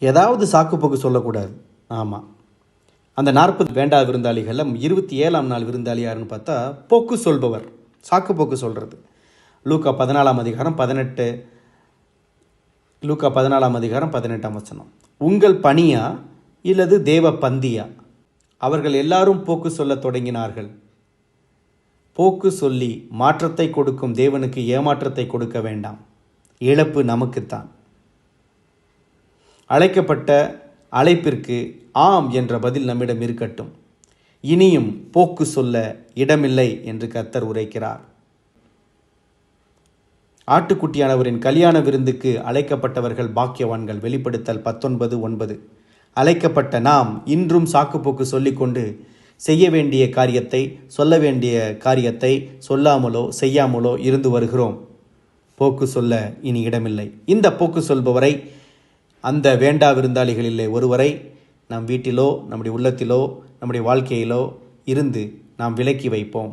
ஏதாவது சாக்கு போக்கு சொல்லக்கூடாது. ஆமாம் அந்த நாற்பது வேண்டா விருந்தாளிகளில் இருபத்தி ஏழாம் நாள் விருந்தாளி யாருன்னு பார்த்தா போக்கு சொல்பவர். சாக்கு போக்கு சொல்கிறது லூக்கா பதினாலாம் அதிகாரம் பதினெட்டு. லூக்கா பதினாலாம் அதிகாரம் பதினெட்டாம் வசனம். உங்கள் பணியா இல்லது தேவ பந்தியா? அவர்கள் எல்லாரும் போக்கு சொல்லத் தொடங்கினார்கள். போக்கு சொல்லி மாற்றத்தை கொடுக்கும் தேவனுக்கு ஏமாற்றத்தை கொடுக்க வேண்டாம். இழப்பு நமக்குத்தான். அழைக்கப்பட்ட அழைப்பிற்கு ஆம் என்ற பதில் நம்மிடம் இருக்கட்டும். இனியும் போக்கு சொல்ல இடமில்லை என்று கர்த்தர் உரைக்கிறார். ஆட்டுக்குட்டியானவரின் கல்யாண விருந்துக்கு அழைக்கப்பட்டவர்கள் பாக்கியவான்கள். வெளிப்படுத்தல் பத்தொன்பது ஒன்பது. அழைக்கப்பட்ட நாம் இன்றும் சாக்குப்போக்கு சொல்லிக்கொண்டு செய்ய வேண்டிய காரியத்தை சொல்ல வேண்டிய காரியத்தை சொல்லாமலோ செய்யாமலோ இருந்து வருகிறோம். போக்கு சொல்ல இனி இடமில்லை. இந்த போக்கு சொல்பவரை அந்த வேண்டா விருந்தாளிகளிலே ஒருவரை நம் வீட்டிலோ நம்முடைய உள்ளத்திலோ நம்முடைய வாழ்க்கையிலோ இருந்து நாம் விலக்கி வைப்போம்.